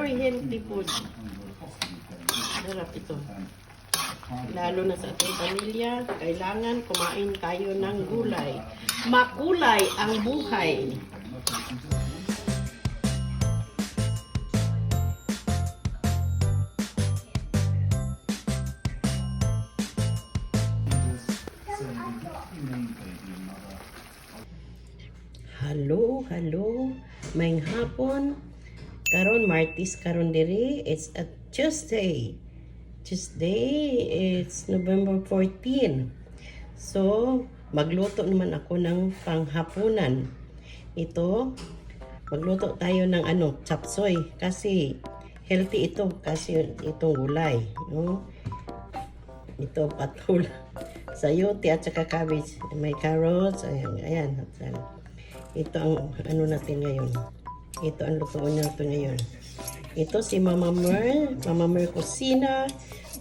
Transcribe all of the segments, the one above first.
Very healthy food. Sarap ito. Lalo na sa ating pamilya, kailangan kumain tayo ng gulay. Makulay ang buhay. Hello, hello. May hapon. Karon Martis karon diri. It's a Tuesday. Tuesday, it's November 14. So, magluto naman ako ng panghapunan. Ito, magluto tayo ng ano, chapsoy. Kasi, healthy ito. Kasi itong gulay. No? Ito, patula. Sayote at saka cabbage. May carrots. Ayan. ayan. Ito ang ano natin ngayon. Ito ang lutuan natin ngayon. Ito si Mama Mer, Mama Mer Kusina.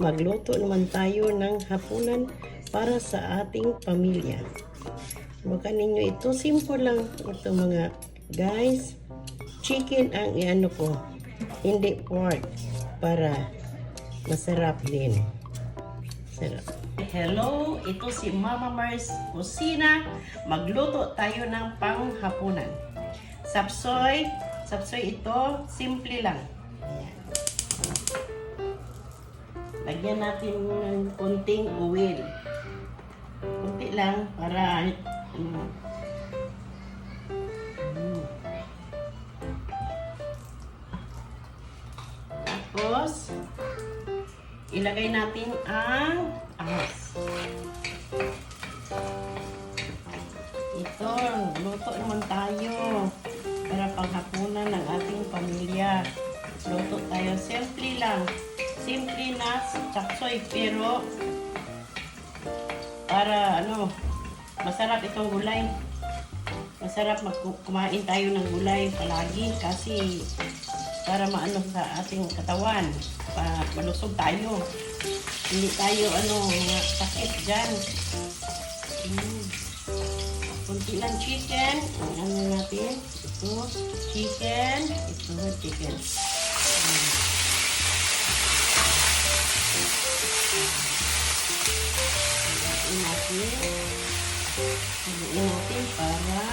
Magluto naman tayo ng hapunan para sa ating pamilya. Baka ninyo ito, simple lang. Ito mga guys, chicken ang iano ko. Hindi pork. Para masarap din. Sarap. Hello, ito si Mama Mars Kusina. Magluto tayo ng panghapunan. Sapsoy, sapsoy ito, simple lang. Ayan. Lagyan natin ng konting oil. Kunti lang para ano, Mm. Tapos, ilagay natin ang ahas. Ito, luto naman tayo panghapunan ng ating pamilya. Luto tayo. Simple lang. Simple na chapsoy pero para ano, masarap itong gulay. Masarap kumain tayo ng gulay palagi kasi para maano sa ating katawan. Pa, malusog tayo. Hindi tayo ano, sakit dyan. Mm. Lang chicken. Ano natin. Ito, chicken. Ito, chicken. Haluin natin. Haluin natin para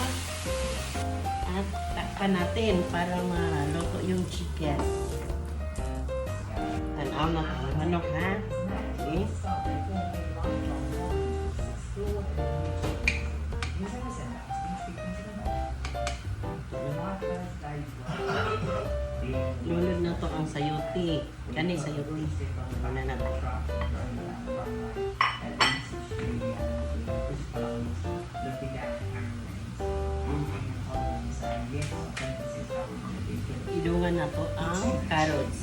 at takpan natin para maluto yung chicken. Tanaw na manok ha. Okay. Lulod na to ang sayote. Kani sayote. Wala na to. Idungan na to ang carrots.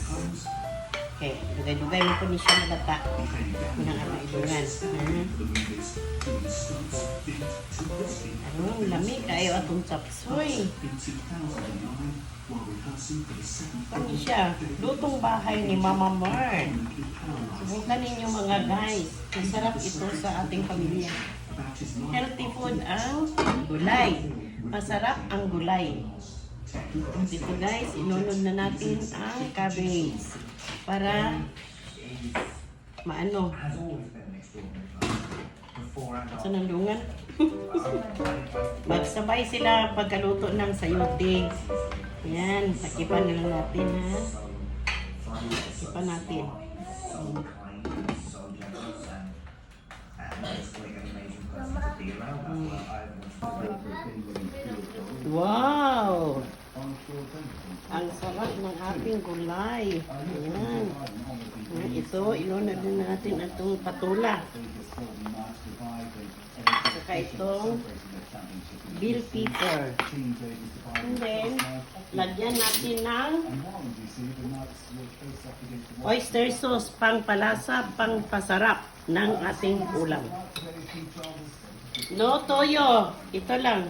Okay, dugay-dugay mo po ni siya magata. Unang ano idungan. Hmm. Ano, lami kayo atong chapsoy. Ano siya? Lutong bahay ni Mama Mar. Subukan ninyo mga guys. Masarap ito sa ating pamilya. Healthy food ang gulay. Masarap ang gulay. Dito guys, inunod na natin ang cabbage para maano sa nandungan. Magsabay sila pagkaluto ng sayote. Yan, takipan na lang natin ha. Takipan natin. Wow! Ang sarap ng ating gulay. Ayan. Ayan, Ito, ilunod na natin itong patula. Saka itong bill pepper. And then, lagyan natin ng oyster sauce, pang palasa, pang pasarap ng ating ulam. No toyo. Ito lang.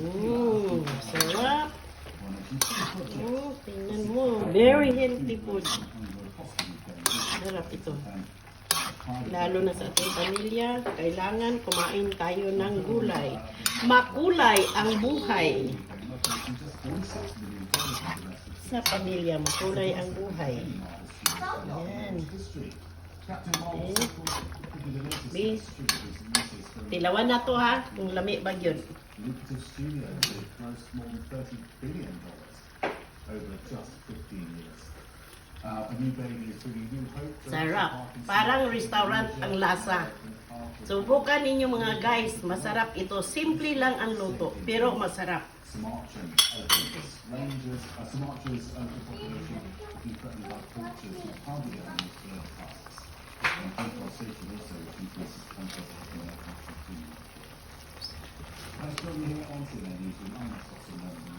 Mmm, sarap. Oh, tingnan mo. Very healthy food. Sarap ito. lalo na sa ating pamilya, kailangan kumain tayo ng gulay. Makulay ang buhay. Sa pamilya, makulay ang buhay. Yan. Bis. Tilawan na to ha, kung lami ba yun. lucrative studio that grossed more than $30 billion over just 15 years. Uh, a new baby is bringing new hope to Sarap. Parang restaurant ang lasa. Subukan ninyo mga guys, masarap ito. Simple lang ang luto, pero masarap. Sumatran opens. Rangers, uh, Sumatra's overpopulation been threatened by poachers who hardly. And conflict in their country Her står vi her and i sin andra sorts